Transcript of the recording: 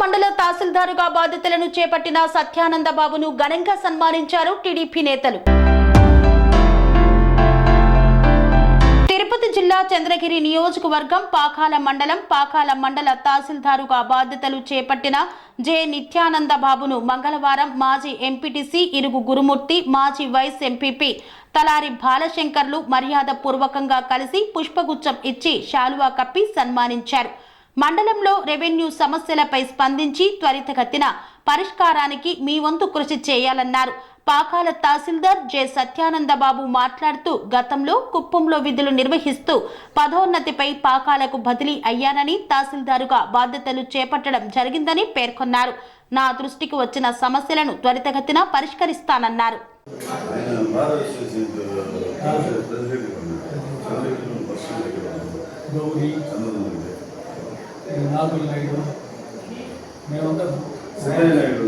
మండల తహసీల్దారుగా బాధ్యతలను చేపట్టిన సత్యానంద బాబును ఘనంగా సన్మానించారు టీడీపీ నేతలు. తిరుపతి జిల్లా చంద్రగిరి నియోజకవర్గం పాకాల మండలం పాకాల మండల తహసీల్దారుగా బాధ్యతలు చేపట్టిన జె నిత్యానంద బాబును మంగళవారం మాజీ ఎంపీటీసీ ఇరుగు గురుమూర్తి మాజీ వైస్ ఎంపీపీ తలారి బాలశంకర్లు మర్యాద పూర్వకంగా కలిసి పుష్పగుచ్చం ఇచ్చి శాలువా కప్పి సన్మానించారు. మండలంలో రెవెన్యూ సమస్యలపై స్పందించి త్వరితగతిన పరిష్కారానికి మీ వంతు కృషి చేయాలన్నారు పాకాల తహసీల్దార్ జె సత్యానందబాబు మాట్లాడుతూ గతంలో కుప్పంలో విధులు నిర్వహిస్తూ పదోన్నతిపై పాకాలకు బదిలీ అయ్యానని తహసీల్దారుగా బాధ్యతలు చేపట్టడం జరిగిందని పేర్కొన్నారు నా దృష్టికి వచ్చిన సమస్యలను త్వరితగతిన పరిష్కరిస్తానన్నారు నాగుల నాయుడు మేమంతా సత్యనారాయణ